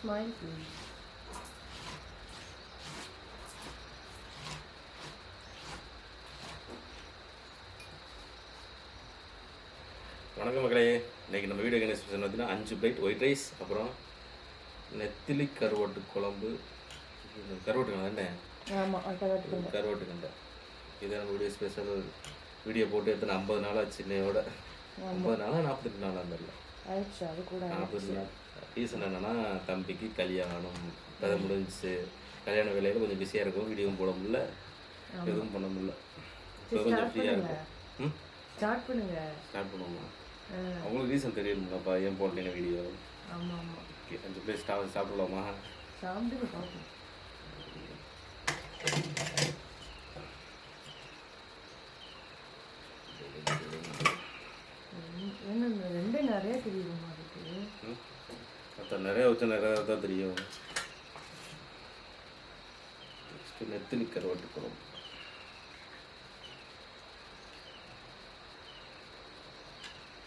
Smile, please. வணக்கம் மக்களே. இன்னைக்கு நம்ம வீடியோ என்ன ஸ்பெஷல் பார்த்தீங்கன்னா அஞ்சு பிளேட் ஒயிட் ரைஸ் அப்புறம் நெத்திலி கருவாட்டு குழம்பு கருவாட்டு கண்டை ஆமா அட்டகாட்டு கருவாட்டு கண்டை. இது நம்ம வீடியோ ஸ்பெஷல் வீடியோ போட்டு எத்தனை ஐம்பது நாள் ஆச்சு இன்னையோட. ஐம்பது நாளா நாற்பத்தெட்டு நாளா தெரியல ஆயிடுச்சு அது கூட நாற்பது நாள். ரீசன் என்னன்னா தம்பிக்கு கல்யாணம் கதை முடிஞ்சுச்சு. கல்யாண வேலையில் கொஞ்சம் பிஸியாக இருக்கும் வீடியோவும் போட முடியல. எதுவும் பண்ண முடியல. இப்போ கொஞ்சம் ஃப்ரீயாக இருக்கும் ம்? ஸ்டார்ட் பண்ணுங்க. ஸ்டார்ட் பண்ணுவோமா? அவங்களுக்கு ரீசன் தெரியணுமாப்பா ஏன் போடலைங்க வீடியோ ஆமா ஆமா. ஓகே அஞ்சு ஸ்டாப் சாப்பிடலாமா? சாப்பிடுங்க பார்ப்போம் ம், என்ன இந்த ரெண்டே நிறைய தெரியுமா அதுக்கு ம் மற்ற நிறைய வச்சு நிறைய தான் தெரியும். நெக்ஸ்ட்டு நெத்திலி கருவாட்டு குழம்பு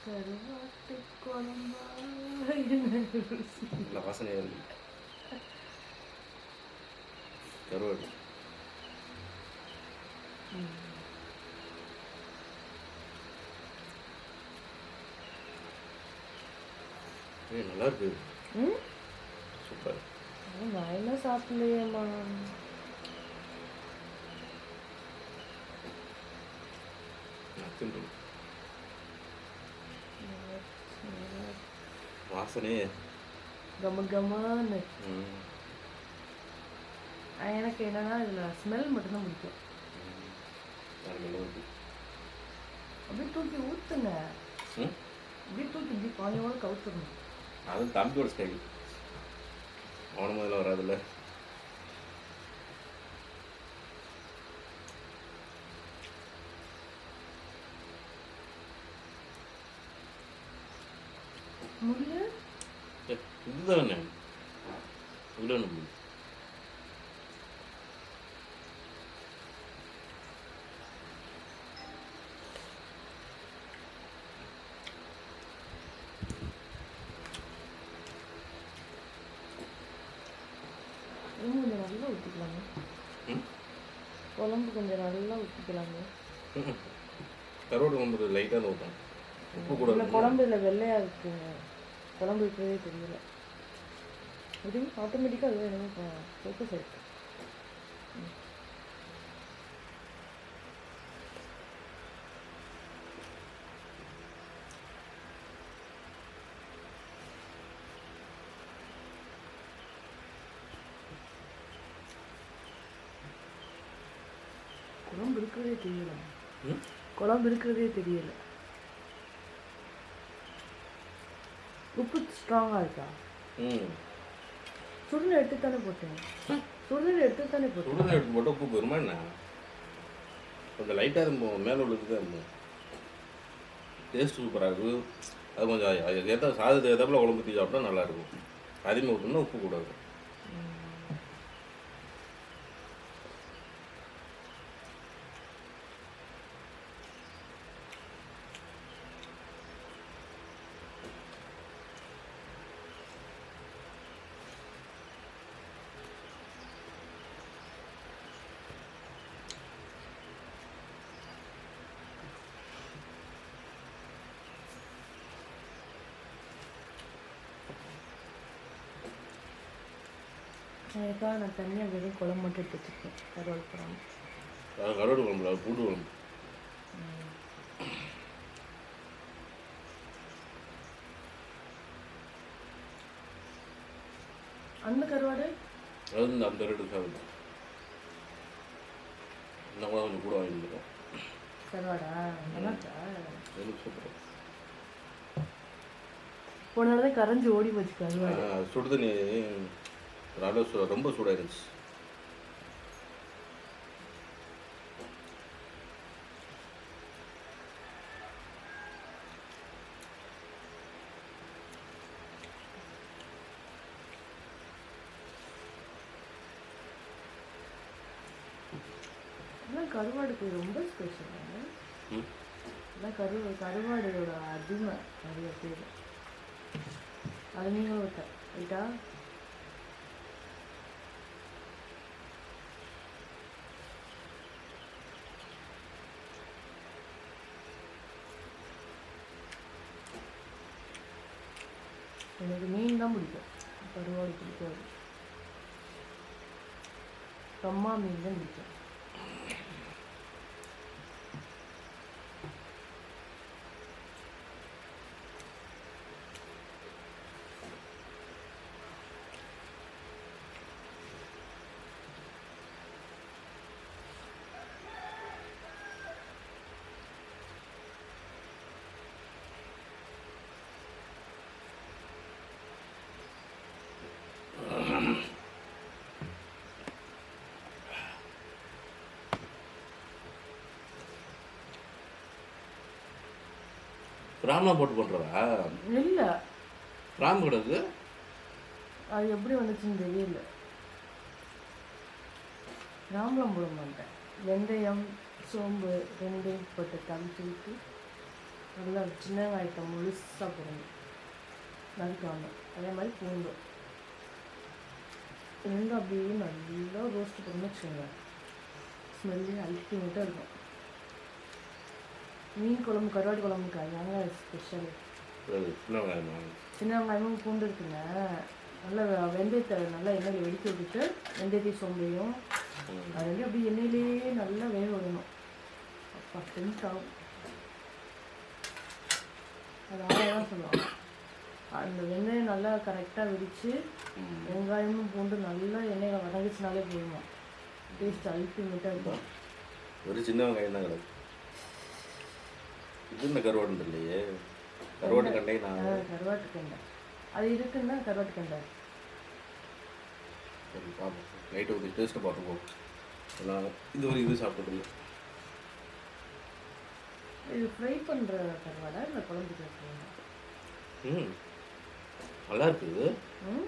கருவாட்டு குழம்பா வாசனையாக இருக்கு. கருவாடு. ஏய் நல்லா இருக்கு. ம்? சூப்பர். நான் என்ன சாப்பிடலையேம்மா. வாசனையே. கம கமான்னு எனக்கு என்னன்னா இதுல ஸ்மெல் மட்டும்தான் பிடிக்கும். அப்படியே தூக்கி ஊத்துங்க. ம்? அப்படியே தூக்கி இப்படி அது தம்பியோட ஸ்டைல் அவன முதல்ல வராதுல்ல. முள்ளு? ஏ, இதுதானே இவ்வளோ நம்ம இன்னும் கொஞ்சம் நல்லா ஊற்றிக்கலாங்க ம் கொஞ்சம் நல்லா ஊற்றிக்கலாங்க ம்ம். கருவாடு குழம்பு லைட்டாக தான் ஊற்றணும் உப்பு கூட இந்த குழம்பு இதில் வெள்ளையா இருக்குங்க குழம்பு இருக்கிறதே தெரியல. இது ஆட்டோமேட்டிக்காக அது என்னமோ ஃபோக்கஸ் ஆயிருக்கு. குழம்பு இருக்கிறதே தெரியல. குழம்பு இருக்கிறதே தெரியல. உப்பு ஸ்ட்ராங்காக இருக்கா? சுடுநீர் எடுத்து தானே போட்டேன். சுடுநீர் எடுத்து தானே போட்டேன். சுடுதண்ணி எடுத்து போட்டால் உப்பு போயிருமா என்ன? கொஞ்சம் லைட்டாக இருக்கும் மேலே உள்ளது தான் இருக்கும் டேஸ்ட் சூப்பராக இருக்கும் அது கொஞ்சம் ஏற்ற சாதத்துக்கு ஏற்றப்பல குழம்பு ஊற்றி சாப்பிட்டா நல்லாயிருக்கும் அதிகமாக ஊற்றணும்னா உப்பு கூட இருக்கும் எனக்காக நான் தனியாக வெறும் குழம்பு மட்டும் எடுத்து வச்சுருக்கேன். கருவாள் குழம்பு. கருவாடு குழம்புல பூண்டு குழம்பு. அந்த கருவாடு? அது அந்த ரெண்டு சாப்பிடும் இன்னும் கூட கொஞ்சம் கூட வாங்கியிருக்கோம் கருவாடா? சூப்பர் போன நாள் தான் கரைஞ்சி ஓடி போச்சு கருவாடு. சுடு தண்ணி. நல்லா ரொம்ப சூடாக இருந்துச்சு. கருவாடுக்கு ரொம்ப ஸ்பெஷல் அதான் கரு கருவாடோட அடிமை நிறைய பேர். அது நீங்களும் விட்ட எனக்கு மீன் தான் பிடிக்கும். கருவாடு பிடிக்காது. கம்மா மீன் தான் பிடிக்கும். ராம்லாம் போட்டு பண்ணுறதா இல்லை. ராம் கிடக்கு அது எப்படி வந்துச்சுன்னு தெரியல. ராம்பளம் போட மாட்டேன். வெந்தயம் சோம்பு ரெண்டையும் போட்டு தவிச்சு விட்டு நல்லா சின்ன வெங்காயத்தை முழுசாக போடணும். நறுக்காம அதே மாதிரி பூண்டு. ரெண்டும் அப்படியே நல்லா ரோஸ்ட் பண்ணி வச்சுக்கோங்க. ஸ்மெல்லு அல்டிமேட்டாக இருக்கும். மீன் குழம்பு கருவாடு குழம்புக்கு அதாங்க ஸ்பெஷல் சின்ன வெங்காயமா சின்ன வெங்காயமும் பூண்டு இருக்குங்க. நல்லா வெந்தயத்தை நல்லா எண்ணெயில் வெடிக்க விட்டுட்டு வெந்தயத்தையும் சோம்பையும் அது வந்து அப்படியே எண்ணெயிலேயே நல்லா வேக விடணும். அப்பா டென்த் ஆகும். அது ஆயிரம் சொல்லுவாங்க. அந்த வெந்தயம் நல்லா கரெக்டாக வெடித்து வெங்காயமும் பூண்டு நல்லா எண்ணெயில் வதங்கிச்சுனாலே போதுமா டேஸ்ட் அல்டிமேட்டாக இருக்கும். ஒரு சின்ன வெங்காயம் தான் கிடக்கு இது என்ன கருவாடு இல்லையே. கருவாடு கண்டே நான் கருவாட்டு கண்டை. அது இருக்குன்னா கருவாட்டு கண்டை. சரி பார்ப்போம் நைட்டு வந்து டேஸ்ட்டை பார்த்துப்போம் எல்லாம் இது ஒரு இது சாப்பிட்டது இல்லை இது ஃப்ரை பண்ணுற கருவாடா இல்லை குழம்புக்கு வைக்கிறீங்களா? ம். நல்லா இருக்குது ம்.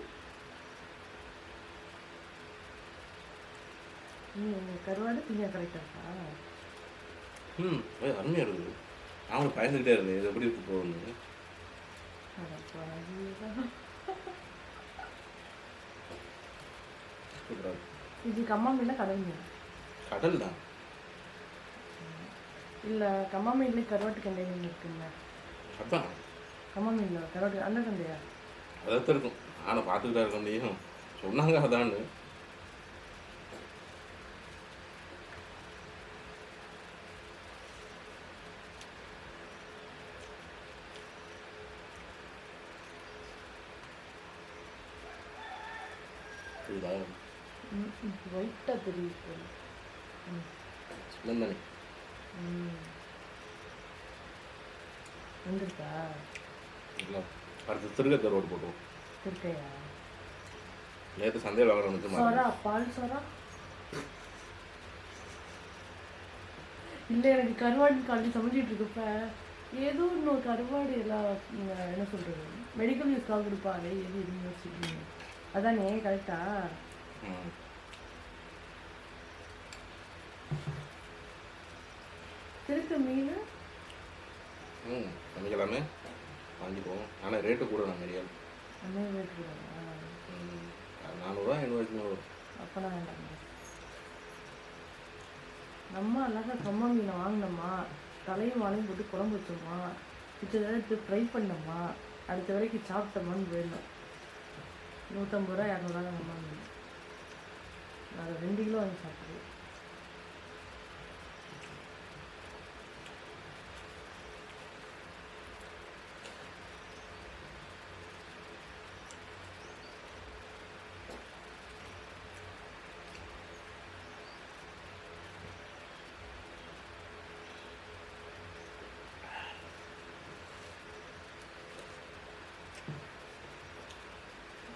கருவாடு திங்க கரெக்டாக இருக்கா ம் அருமையாக இருக்குது. நானும் பயந்துக்கிட்டே இருந்தேன். இது எப்படி இருக்கு போகணும்னு இது கம்மா மீன் கடல் மீன். கடல் தான் இல்லை கம்மா மீன்லேயே கருவாட்டு கண்டை மீன் இருக்குல்ல. அதான். கம்மா மீனில் கருவாட்டு அண்ணன் கண்டையா அதான் இருக்கும். நானும் பார்த்துக்கிட்டா இருக்க முடியும். சொன்னாங்க அதான்னு. ம் ஒயிட்டாக தெரியுது ம் வந்துருக்கா? இல்லை. அடுத்து திருக்க கருவாடு போட்டுருவோம் இருக்கையா நேற்று சந்தையில் வாங்கணும்னு சொரா பால் சொரா? இல்லை எனக்கு கருவாடு காலையில் சமைச்சிட்டு இருக்கப்ப ஏதோ இன்னொரு கருவாடு எல்லாம் என்ன சொல்கிறது மெடிக்கல் யூஸ்க்காக கொடுப்பாரு எது எதுவும் யோசிக்கிறீங்க அதானே கரெக்டா ம் திருக்க மீன் ம் சமைக்கலாமே வாங்கிக்குவோம் ஆனால் ரேட்டு கூட நான் ம் நானூறுரூவா ஐநூறுவாய்க்கு மேலே வரும் அப்போனா வேண்டாம் நம்ம அழகாக கம்ம மீனை வாங்கினோமா தலையும் வாழையும் போட்டு குழம்பு வச்சோமா மிச்சத்தை எடுத்து ஃப்ரை பண்ணோமா அடுத்த வரைக்கும் சாப்பிட்டோமான்னு போயிடணும் நூற்றம்பது ரூபா இரநூறுவா தான் வாங்கினேன் நான் அதை ரெண்டு கிலோ வாங்கி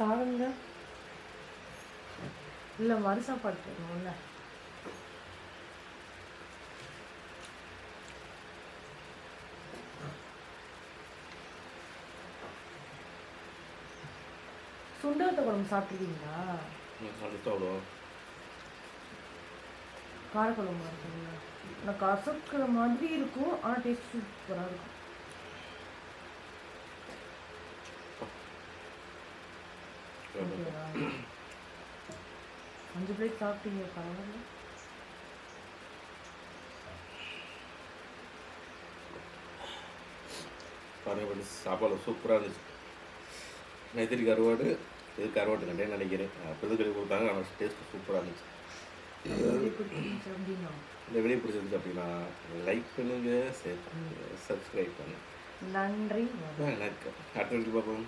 சாதங்க இல்லை மறு சாப்பாடு போடணும்ல. சுண்டகத்தை குழம்பு அவ்வளோ காரக்குழம்பு இருக்குங்களா நான் கசக்கிற மாதிரி இருக்கும் ஆனால் டேஸ்ட் சூப்பராக இருக்கும். பிளேட் சாப்பிட்டீங்க பரவாயில்ல. friends, சாப்பாடு சூப்பராக இருந்துச்சு. நெத்திரி கருவாடு இது கருவாடு கண்டேன்னு நினைக்கிறேன். அப்படி கறி கொடுத்தாங்க ஆனால் டேஸ்ட் சூப்பராக இருந்துச்சு. எப்படி இந்த வீடியோ பிடிச்சிருந்துச்சு அப்படின்னா லைக் பண்ணுங்க ஷேர் பண்ணுங்க சப்ஸ்கிரைப் பண்ணுங்க. நன்றி. வணக்கம். அடுத்த வீடியோ பார்ப்போம்.